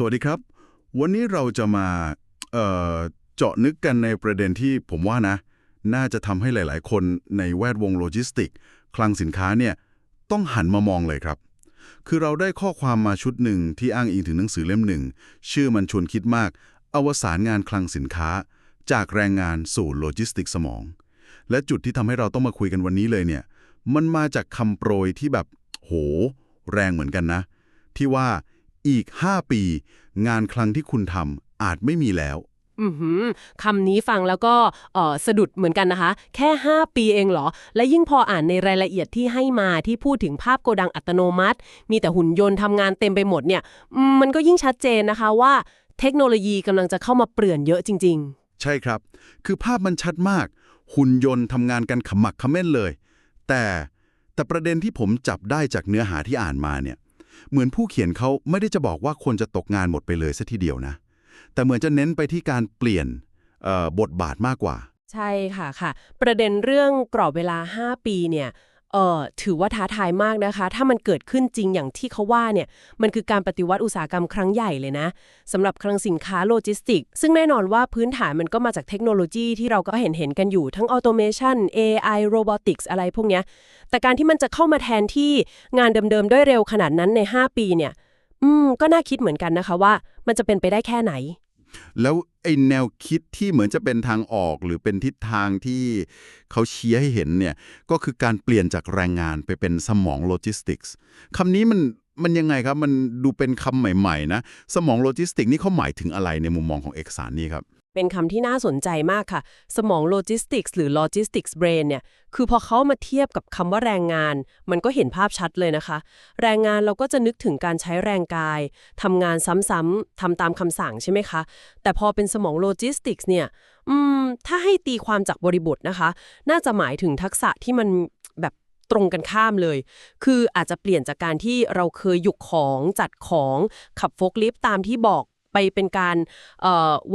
สวัสดีครับ วันนี้เราจะมาเเจาะนึกกันในประเด็นที่ผมว่านะ น่าจะทำให้หลาย ๆ คนในแวดวงโลจิสติก คลังสินค้าเนี่ยต้องหันมามองเลยครับ คือเราได้ข้อความมาชุดหนึ่งที่อ้างอิงถึงหนังสือเล่มหนึ่ง ชื่อมันชวนคิดมาก อวสานงานคลังสินค้า จากแรงงานสู่โลจิสติกสมอง และจุดที่ทำให้เราต้องมาคุยกันวันนี้เลยเนี่ย มันมาจากคำโปรยที่แบบ โห แรงเหมือนกันนะ ที่ว่า อีก 5 ปี งานคลังที่คุณทำอาจไม่มีแล้วอือหือคำนี้ฟังแล้วก็เอ่อสะดุดเหมือนกันนะคะ แค่ 5 ปีเองเหรอ และยิ่งพออ่านในรายละเอียดที่ให้มาที่พูดถึงภาพโกดังอัตโนมัติ มีแต่หุ่นยนต์ทำงานเต็มไปหมดเนี่ยอืมมันก็ยิ่งชัดเจนนะคะว่า เทคโนโลยีกำลังจะเข้ามาเปลี่ยนเยอะจริงใช่ครับ คือภาพมันชัดมาก หุ่นยนต์ทำงานกันขมักเขม้นเลย แต่แต่ประเด็นที่ผมจับได้จากเนื้อหาที่อ่านมาเนี่ย เหมือนผู้เขียนเขาไม่ได้จะบอกว่าคนจะตกงานหมดไปเลยซะทีเดียวนะ แต่เหมือนจะเน้นไปที่การเปลี่ยนบทบาทมากกว่า ใช่ค่ะค่ะ ประเด็นเรื่องกรอบเวลา 5 ปีเนี่ย เอ่อถือว่าท้าทายมากนะคะ ถ้ามันเกิดขึ้นจริงอย่างที่เขาว่าเนี่ย มันคือการปฏิวัติอุตสาหกรรมครั้งใหญ่เลยนะสำหรับคลังสินค้าโลจิสติก ซึ่งแน่นอนว่าพื้นฐานมันก็มาจากเทคโนโลยีที่เราก็เห็นเห็นกันอยู่ทั้งออโตเมชัน AI Robotics อะไรพวกเนี้ย แต่การที่มันจะเข้ามาแทนที่งานเดิมๆด้วยเร็วขนาดนั้นใน 5 ปีเนี่ย อืม ก็น่าคิดเหมือนกันนะคะว่า มันจะเป็นไปได้แค่ไหน แล้วไอแนวคิดที่เหมือนจะเป็นทางออกหรือเป็นทิศทางที่เขาเชี้ให้เห็นเนี่ยก็คือการเปลี่ยนจากแรงงานไปเป็นสมองโลจิสติกส์คำนี้มันมันยังไงครับ มันดูเป็นคำใหม่ ๆ นะ สมองโลจิสติกนี่เขาหมายถึงอะไรในมุมมองของเอกสารนี้ครับ เป็นคำที่น่าสนใจมากค่ะ สมองโลจิสติกส์หรือ logistics brain เนี่ย คือพอเขามาเทียบกับคำว่าแรงงาน มันก็เห็นภาพชัดเลยนะคะ แรงงานเราก็จะนึกถึงการใช้แรงกายทำงานซ้ำๆทำตามคำสั่งใช่ไหมคะ แต่พอเป็นสมองโลจิสติกส์เนี่ย อืม ถ้าให้ตีความจากบริบทนะคะ น่าจะหมายถึงทักษะที่มันแบบตรงกันข้ามเลย คืออาจจะเปลี่ยนจากการที่เราเคยหยุกของจัดของขับโฟล์คลิฟต์ตามที่บอก เป็นการ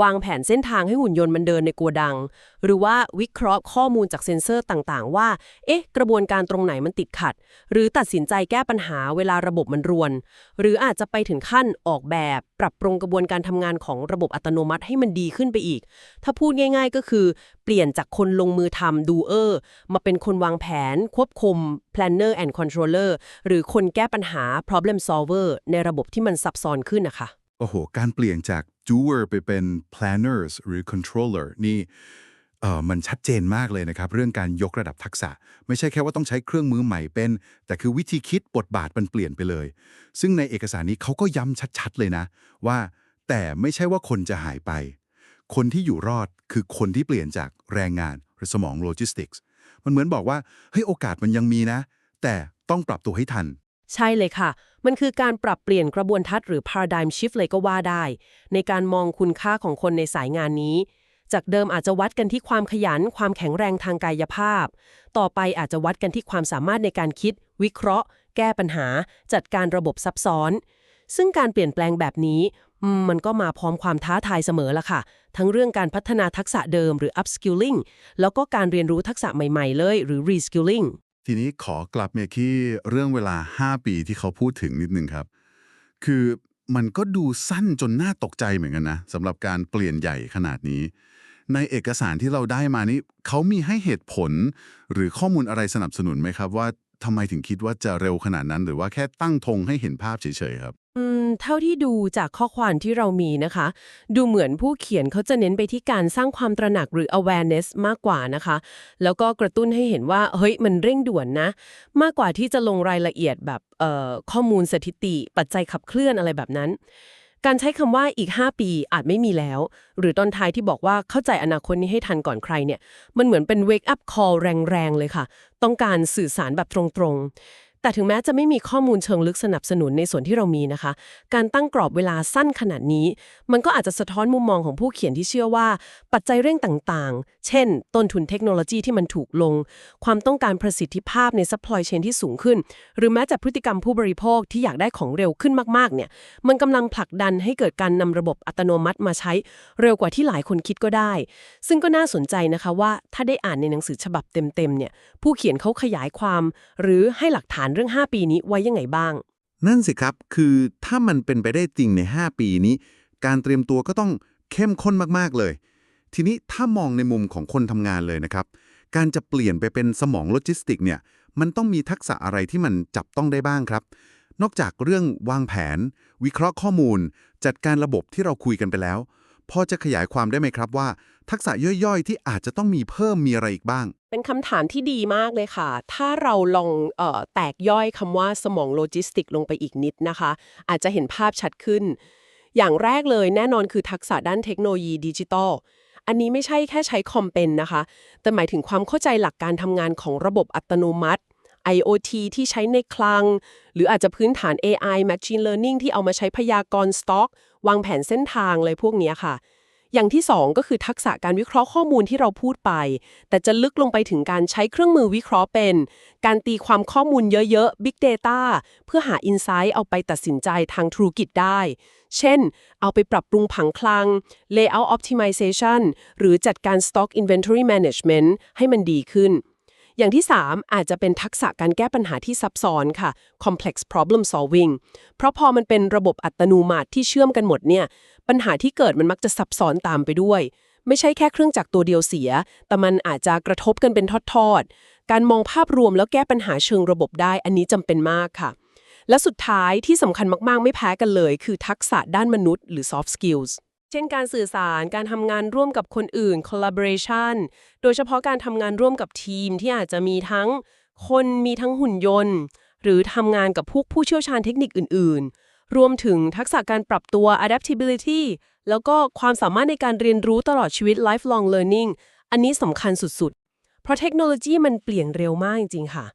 วางแผนเส้นทางให้หุ่นยนต์มันเดินในโกดัง หรือว่าวิเคราะห์ข้อมูลจากเซ็นเซอร์ต่างๆ ว่า เอ๊ะ กระบวนการตรงไหนมันติดขัด หรือตัดสินใจแก้ปัญหาเวลาระบบมันรวน หรืออาจจะไปถึงขั้นออกแบบ ปรับปรุงกระบวนการทำงานของระบบอัตโนมัติให้มันดีขึ้นไปอีก ถ้าพูดง่าย ๆ ก็คือเปลี่ยนจากคนลงมือทำดูเออร์มาเป็นคนวางแผน ควบคุม planner and controller หรือคนแก้ปัญหา problem solver ในระบบที่มันซับซ้อนขึ้นนะคะ โอ้โห การเปลี่ยนจาก doer ไปเป็น planners หรือ controller นี่เออมันชัดเจนมากเลยนะครับ เรื่องการยกระดับทักษะ ไม่ใช่แค่ว่าต้องใช้เครื่องมือใหม่เป็น แต่คือวิธีคิดบทบาทมันเปลี่ยนไปเลย ซึ่งในเอกสารนี้เขาก็ย้ำชัดๆเลยนะ ว่า แต่ไม่ใช่ว่าคนจะหายไป คนที่อยู่รอดคือคนที่เปลี่ยนจากแรงงานหรือสมองโลจิสติกส์มันเหมือนบอกว่าเฮ้ยโอกาสมันยังมีนะ แต่ต้องปรับตัวให้ทัน ใช่เลยค่ะ มันคือการปรับเปลี่ยนกระบวนทัศน์หรือ paradigm shift เลยก็ว่าได้ ในการมองคุณค่าของคนในสายงานนี้ จากเดิมอาจจะวัดกันที่ความขยัน ความแข็งแรงทางกายภาพ ต่อไปอาจจะวัดกันที่ความสามารถในการคิด วิเคราะห์ แก้ปัญหา จัดการระบบซับซ้อน ซึ่งการเปลี่ยนแปลงแบบนี้มันก็มาพร้อมความท้าทายเสมอละค่ะ ทั้งเรื่องการพัฒนาทักษะเดิมหรือ upskilling แล้วก็การเรียนรู้ทักษะใหม่ ๆ เลย หรือ reskilling ทีนี้ขอกลับมาที่เรื่องเวลา 5 ปีที่เขาพูดถึงนิดนึงครับ คือมันก็ดูสั้นจนน่าตกใจเหมือนกันนะสำหรับการเปลี่ยนใหญ่ขนาดนี้ ในเอกสารที่เราได้มานี้เขามีให้เหตุผล หรือข้อมูลอะไรสนับสนุนไหมครับ ว่าทำไมถึงคิดว่าจะเร็วขนาดนั้น หรือว่าแค่ตั้งธงให้เห็นภาพเฉยๆครับ อืมเท่าที่ดูจากข้อความที่เรามีนะคะ ดูเหมือนผู้เขียนเขาจะเน้นไปที่การสร้างความตระหนักหรือ awareness มากกว่านะคะ แล้วก็กระตุ้นให้เห็นว่า เฮ้ย มันเร่งด่วนนะ มากกว่าที่จะลงรายละเอียดแบบเอ่อข้อมูลสถิติ ปัจจัยขับเคลื่อนอะไรแบบนั้น การใช้คำว่าอีก 5 ปีอาจไม่มีแล้ว หรือตอนท้ายที่บอกว่าเข้าใจอนาคตนี้ให้ทันก่อนใครเนี่ย มันเหมือนเป็น wake up call แรงๆเลยค่ะ ต้องการสื่อสารแบบตรงๆ แต่ถึงแม้จะไม่มีข้อมูลเชิงลึกสนับสนุนในส่วนที่เรามีนะคะ การตั้งกรอบเวลาสั้นขนาดนี้ มันก็อาจจะสะท้อนมุมมองของผู้เขียนที่เชื่อว่า ปัจจัยเร่งต่างๆ เช่น ต้นทุนเทคโนโลยีที่มันถูกลง ความต้องการประสิทธิภาพในซัพพลายเชนที่สูงขึ้น หรือแม้แต่พฤติกรรมผู้บริโภคที่อยากได้ของเร็วขึ้นมากๆ เนี่ย มันกำลังผลักดันให้เกิดการนำระบบอัตโนมัติมาใช้ เร็วกว่าที่หลายคนคิดก็ได้ ซึ่งก็น่าสนใจนะคะว่าถ้าได้อ่านในหนังสือฉบับเต็มๆ เนี่ย ผู้เขียนเขาขยายความ หรือให้หลักฐานเรื่อง 5 ปีนี้ไว้ยังไงบ้าง นั่นสิครับ คือถ้ามันเป็นไปได้จริงใน 5 ปีนี้ การเตรียมตัวก็ต้องเข้มข้นมากๆเลย ทีนี้ถ้ามองในมุมของคนทำงานเลยนะครับ การจะเปลี่ยนไปเป็นสมองโลจิสติกเนี่ย มันต้องมีทักษะอะไรที่มันจับต้องได้บ้างครับ นอกจากเรื่องวางแผน วิเคราะห์ข้อมูล จัดการระบบที่เราคุยกันไปแล้ว พอจะขยายความได้ไหมครับว่า ทักษะย่อยๆ ที่อาจจะต้องมีเพิ่มมีอะไรอีกบ้าง เป็นคำถามที่ดีมากเลยค่ะ ถ้าเราลองเออแตกย่อยคำว่าสมองโลจิสติกลงไปอีกนิดนะคะ อาจจะเห็นภาพชัดขึ้น อย่างแรกเลยแน่นอนคือทักษะด้านเทคโนโลยีดิจิทัลอันนี้ไม่ใช่แค่ใช้คอมเป็นนะคะ แต่หมายถึงความเข้าใจหลักการทำงานของระบบอัตโนมัติ IoT ที่ใช้ในคลัง หรืออาจจะพื้นฐาน AI Machine Learning ที่เอามาใช้พยากรณ์สต็อก วางแผนเส้นทางเลยพวกนี้ค่ะ อย่างที่ 2 ก็คือทักษะการวิเคราะห์ข้อมูลที่เราพูดไป แต่จะลึกลงไปถึงการใช้เครื่องมือวิเคราะห์เป็น การตีความข้อมูลเยอะๆ Big Data เพื่อหา Insight เอาไปตัดสินใจทางธุรกิจได้ เช่น เอาไปปรับปรุงผังคลัง Layout Optimization หรือจัดการ Stock Inventory Management ให้มันดีขึ้น อย่างที่ 3 อาจจะเป็นทักษะการแก้ปัญหาที่ซับซ้อนค่ะ complex problem solving เพราะพอมันเป็นระบบอัตโนมัติที่เชื่อมกันหมดเนี่ย ปัญหาที่เกิดมันมักจะซับซ้อนตามไปด้วย ไม่ใช่แค่เครื่องจักรตัวเดียวเสีย แต่มันอาจจะกระทบกันเป็นทอดๆ การมองภาพรวมแล้วแก้ปัญหาเชิงระบบได้ อันนี้จำเป็นมากค่ะ และสุดท้ายที่สำคัญมากๆ ไม่แพ้กันเลย คือทักษะด้านมนุษย์หรือ soft skills เช่นการสื่อสารการทำงานร่วมกับคนอื่น collaboration โดยเฉพาะการทำงานร่วมกับทีมที่อาจจะมีทั้งคนมีทั้งหุ่นยนต์ หรือทำงานกับพวกผู้เชี่ยวชาญเทคนิคอื่น ๆ รวมถึงทักษะการปรับตัว adaptability แล้วก็ความสามารถในการเรียนรู้ตลอดชีวิต lifelong learning อันนี้สำคัญสุด ๆ เพราะเทคโนโลยีมันเปลี่ยนเร็วมากจริง ๆ ค่ะ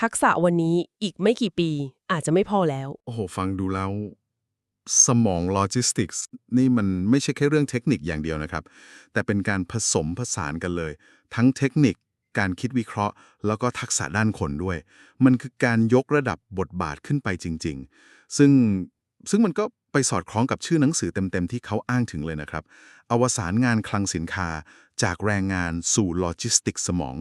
ทักษะวันนี้อีกไม่กี่ปีอาจจะไม่พอแล้ว โอ้โห ฟังดูแล้ว สมองโลจิสติกส์นี่มันไม่ใช่แค่เรื่องเทคนิคอย่างเดียวนะครับ แต่เป็นการผสมผสานกันเลย ทั้งเทคนิคการคิดวิเคราะห์ แล้วก็ทักษะด้านคนด้วย มันคือการยกระดับบทบาทขึ้นไปจริง ๆ ซึ่งซึ่งมันก็ไปสอดคล้องกับชื่อหนังสือเต็มๆที่เขาอ้างถึงเลยนะครับ อวสานงานคลังสินค้า จากแรงงานสู่โลจิสติกสมอง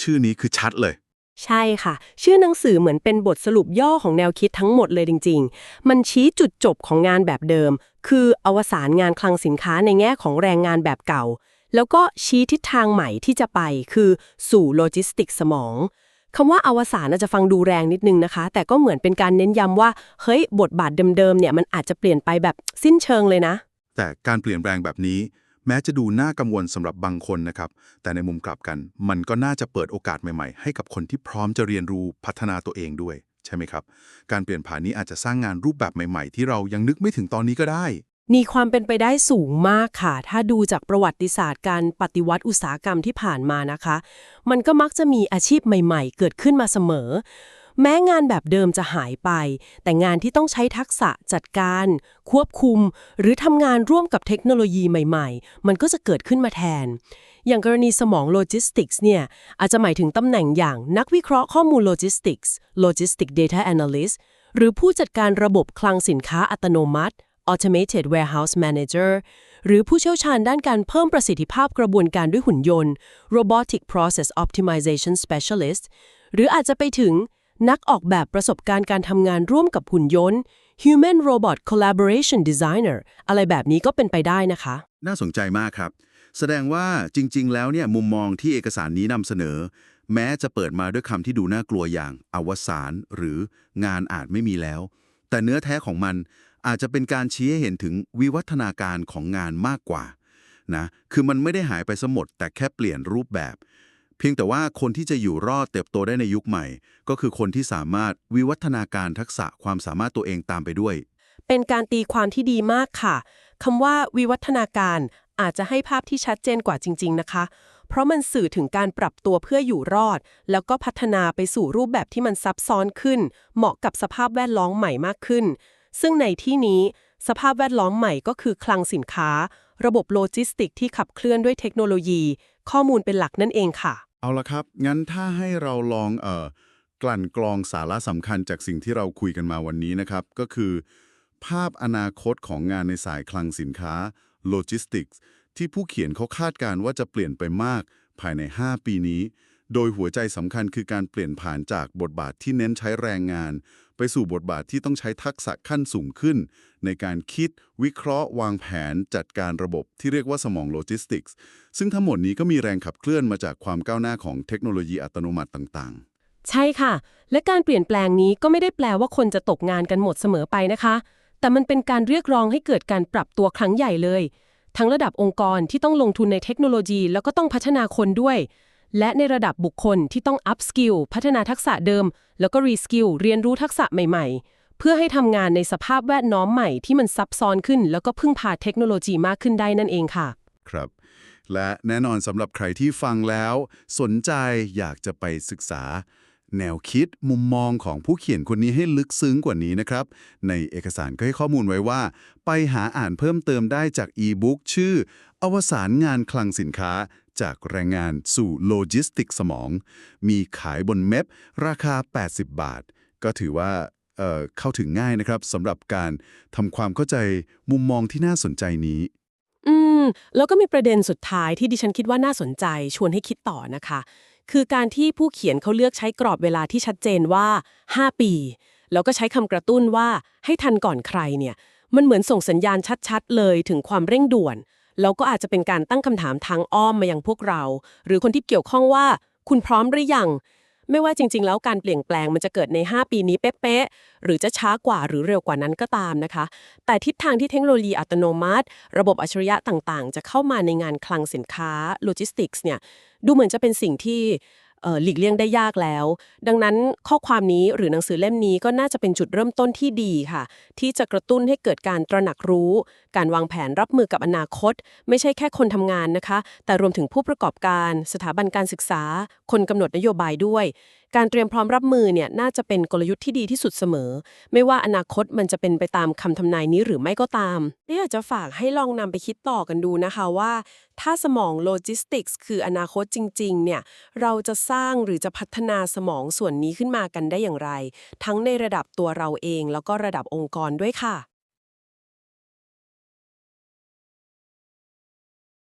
ชื่อนี้คือชัดเลย ใช่ค่ะ ชื่อหนังสือเหมือนเป็นบทสรุปย่อของแนวคิดทั้งหมดเลยจริง ๆ มันชี้จุดจบของงานแบบเดิม คืออวสานงานคลังสินค้าในแง่ของแรงงานแบบเก่า แล้วก็ชี้ทิศทางใหม่ที่จะไป คือสู่โลจิสติกสมองคำว่าอวสานอาจจะฟังดูแรงนิดนึงนะคะ แต่ก็เหมือนเป็นการเน้นย้ำว่า เฮ้ย บทบาทเดิมๆเนี่ยมันอาจจะเปลี่ยนไปแบบสิ้นเชิงเลยนะ แต่การเปลี่ยนแปลงแบบนี้ แม้จะดูน่ากังวลสำหรับบางคนนะครับ แต่ในมุมกลับกัน มันก็น่าจะเปิดโอกาสใหม่ ๆ ให้กับคนที่พร้อมจะเรียนรู้พัฒนาตัวเองด้วย ใช่ไหมครับ การเปลี่ยนผ่านนี้อาจจะสร้างงานรูปแบบใหม่ ๆ ที่เรายังนึกไม่ถึงตอนนี้ก็ได้มีความเป็นไปได้สูงมากค่ะ ถ้าดูจากประวัติศาสตร์การปฏิวัติอุตสาหกรรมที่ผ่านมานะคะ มันก็มักจะมีอาชีพใหม่ ๆ เกิดขึ้นมาเสมอ แม้งานแบบเดิมจะหายไป แต่งานที่ต้องใช้ทักษะจัดการ ควบคุม หรือทำงานร่วมกับเทคโนโลยีใหม่ๆ มันก็จะเกิดขึ้นมาแทน อย่างกรณีสมองโลจิสติกส์เนี่ยอาจจะหมายถึงตำแหน่งอย่างนักวิเคราะห์ข้อมูลโลจิสติกส์ Logistic Data Analyst หรือผู้จัดการระบบคลังสินค้าอัตโนมัติ Automated Warehouse Manager หรือผู้เชี่ยวชาญด้านการเพิ่มประสิทธิภาพกระบวนการด้วยหุ่นยนต์ Robotic Process Optimization Specialist หรืออาจจะไปถึง นักออกแบบประสบการณ์การทำงานร่วมกับหุ่นยนต์ Human Robot Collaboration Designer อะไรแบบนี้ก็เป็นไปได้นะคะ น่าสนใจมากครับ แสดงว่าจริง ๆ แล้วเนี่ยมุมมองที่เอกสารนี้นำเสนอ แม้จะเปิดมาด้วยคำที่ดูน่ากลัวอย่างอวสานหรืองานอาจไม่มีแล้ว แต่เนื้อแท้ของมันอาจจะเป็นการชี้ให้เห็นถึงวิวัฒนาการของงานมากกว่านะคือมันไม่ได้หายไปสมดแต่แค่เปลี่ยนรูปแบบ พียงแต่ว่าคนที่จะอยู่รอดเติบโตได้ในยุคใหม่ ก็คือคนที่สามารถวิวัฒนาการทักษะความสามารถตัวเองตามไปด้วย เป็นการตีความที่ดีมากค่ะคำว่าวิวัฒนาการอาจจะให้ภาพที่ชัดเจนกว่าจริง ๆ นะคะ เพราะมันสื่อถึงการปรับตัวเพื่ออยู่รอด แล้วก็พัฒนาไปสู่รูปแบบที่มันซับซ้อนขึ้น เหมาะกับสภาพแวดล้อมใหม่มากขึ้น ซึ่งในที่นี้สภาพแวดล้อมใหม่ก็คือคลังสินค้า ระบบโลจิสติกที่ขับเคลื่อนด้วยเทคโนโลยี ข้อมูลเป็นหลักนั่นเองค่ะ เอาละครับ งั้นถ้าให้เราลองเอ่อกลั่นกรองสาระสำคัญจากสิ่งที่เราคุยกันมาวันนี้นะครับ ก็คือ ภาพอนาคตของงานในสายคลังสินค้าโลจิสติกส์ที่ผู้เขียนเขาคาดการณ์ว่าจะเปลี่ยนไปมากภายใน 5 ปีนี้ โดยหัวใจสำคัญคือการเปลี่ยนผ่านจากบทบาทที่เน้นใช้แรงงาน ไปสู่บทบาทที่ต้องใช้ทักษะขั้นสูงขึ้น ในการคิดวิเคราะห์ วางแผนจัดการระบบที่เรียกว่าสมองโลจิสติกส์ซึ่งทั้งหมดนี้ก็มีแรงขับเคลื่อนมาจากความก้าวหน้าของเทคโนโลยีอัตโนมัติต่างๆ ใช่ค่ะ และการเปลี่ยนแปลงนี้ก็ไม่ได้แปลว่าคนจะตกงานกันหมดเสมอไปนะคะ แต่มันเป็นการเรียกร้องให้เกิดการปรับตัวครั้งใหญ่เลย ทั้งระดับองค์กรที่ต้องลงทุนในเทคโนโลยี แล้วก็ต้องพัฒนาคนด้วย และในระดับบุคคลที่ต้อง up skill พัฒนาทักษะเดิม แล้วก็ re skill เรียนรู้ทักษะใหม่ ๆ เพื่อให้ทำงานในสภาพแวดล้อมใหม่ที่มันซับซ้อนขึ้น แล้วก็พึ่งพาเทคโนโลยีมากขึ้นได้นั่นเองค่ะ ครับ และแน่นอนสำหรับใครที่ฟังแล้ว สนใจอยากจะไปศึกษา แนวคิดมุมมองของผู้เขียนคนนี้ให้ลึกซึ้งกว่านี้นะครับ ในเอกสารก็ให้ข้อมูลไว้ว่า ไปหาอ่านเพิ่มเติมได้จากอีบุ๊กชื่อ อวสานงานคลังสินค้า จากแรงงานสู่โลจิสติกสมอง มีขายบนเม็บราคา 80 บาท ก็ถือว่าเเข้าถึงง่ายนะครับสำหรับการทำความเข้าใจมุมมองที่น่าสนใจนี้ อืม แล้วก็มีประเด็นสุดท้ายที่ดิฉันคิดว่าน่าสนใจชวนให้คิดต่อนะคะ คือการที่ผู้เขียนเขาเลือกใช้กรอบเวลาที่ชัดเจนว่า 5 ปี แล้วก็ใช้คำกระตุ้นว่าให้ทันก่อนใครเนี่ย มันเหมือนส่งสัญญาณชัดๆ เลยถึงความเร่งด่วน แล้วก็อาจจะเป็นการตั้งคำถามทางอ้อมมายังพวกเรา หรือคนที่เกี่ยวข้องว่า คุณพร้อมหรือยัง ไม่ว่าจริง ๆ แล้วการเปลี่ยนแปลงมันจะเกิดใน 5 ปีนี้เป๊ะๆหรือจะช้ากว่าหรือเร็วกว่านั้นก็ตามนะคะ แต่ทิศทางที่เทคโนโลยีอัตโนมัติ ระบบอัจฉริยะต่างๆ จะเข้ามาในงานคลังสินค้าโลจิสติกส์เนี่ยดูเหมือนจะเป็นสิ่งที่ หลีกเลี่ยงได้ยากแล้ว ดังนั้นข้อความนี้หรือหนังสือเล่มนี้ก็น่าจะเป็นจุดเริ่มต้นที่ดีค่ะ ที่จะกระตุ้นให้เกิดการตระหนักรู้ การวางแผนรับมือกับอนาคต ไม่ใช่แค่คนทำงานนะคะ แต่รวมถึงผู้ประกอบการ สถาบันการศึกษา คนกำหนดนโยบายด้วย การเตรียมพร้อมรับมือเนี่ยน่าจะเป็นกลยุทธ์ที่ดีที่สุดเสมอ ไม่ว่าอนาคตมันจะเป็นไปตามคำทำนายนี้หรือไม่ก็ตามนี่อยากจะฝากให้ลองนำไปคิดต่อกันดูนะคะว่า ถ้าสมองโลจิสติกส์คืออนาคตจริง ๆ เนี่ยเราจะสร้างหรือจะพัฒนาสมองส่วนนี้ขึ้นมากันได้อย่างไร ทั้งในระดับตัวเราเอง แล้วก็ระดับองค์กรด้วยค่ะ